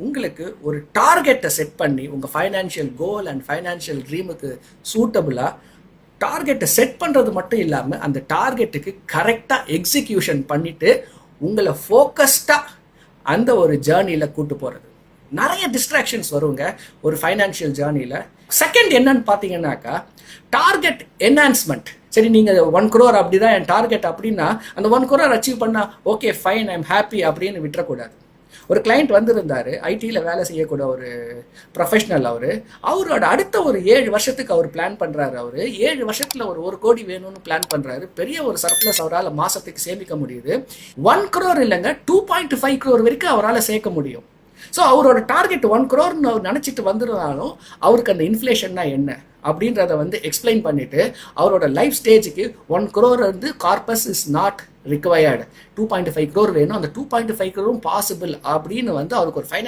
உங்களுக்கு ஒரு டார்கெட்டை செட் பண்ணி உங்கள் ஃபைனான்ஷியல் கோல் அண்ட் ஃபைனான்ஷியல் ட்ரீமுக்கு சூட்டபுளாக டார்கெட்டை செட் பண்ணுறது மட்டும் இல்லாமல் அந்த டார்கெட்டுக்கு கரெக்டாக எக்ஸிக்யூஷன் பண்ணிவிட்டு உங்களை ஃபோக்கஸ்டாக அந்த ஒரு ஜேர்னியில் கூட்டு போகிறது நிறைய டிஸ்ட்ராக்ஷன்ஸ் வருங்க ஒரு ஃபைனான்ஷியல் ஜேர்னியில் செகண்ட் என்னன்னு பார்த்தீங்கன்னாக்கா டார்கெட் என்ஹான்ஸ்மெண்ட் சரி நீங்கள் ஒன் குரோர் அப்படி தான் என் டார்கெட் அப்படின்னா அந்த ஒன் குரோர் அச்சீவ் பண்ணால் ஓகே ஃபைன் ஐம் ஹாப்பி அப்படின்னு விட்டுறக்கூடாது. ஒரு கிளைண்ட் வந்திருந்தாரு ஐடியில் வேலை செய்யக்கூடிய ஒரு ப்ரொஃபஷனல் அவர். அவரோட அடுத்த ஒரு ஏழு வருஷத்துக்கு அவர் பிளான் பண்ணுறாரு அவர். ஏழு வருஷத்தில் ஒரு ஒரு கோடி வேணும்னு பிளான் பண்ணுறாரு பெரிய ஒரு சர்ப்ளஸ் அவரால் மாதத்துக்கு சேமிக்க முடியுது. ஒன் க்ரோர் இல்லைங்க டூ பாயிண்ட் ஃபைவ் க்ரோர் வரைக்கும் அவரால் சேர்க்க முடியும். ஸோ அவரோட டார்கெட் ஒன் க்ரோர்னு அவர் நினச்சிட்டு வந்துருந்தாலும் அவருக்கு அந்த இன்ஃப்ளேஷன்னா என்ன? அப்படின்றத வந்து எக்ஸ்பிளைன் பண்ணிட்டு அவரோட லைஃப் ஸ்டேஜுக்கு ஒன் குரோர் வந்து corpus is not required two point five crore வேணும். அந்த டூ பாயிண்ட் ஃபைவ் குரோரும் பாசிபிள் அப்படின்னு வந்து அவருக்கு ஒரு ஃபைனான்ஸ்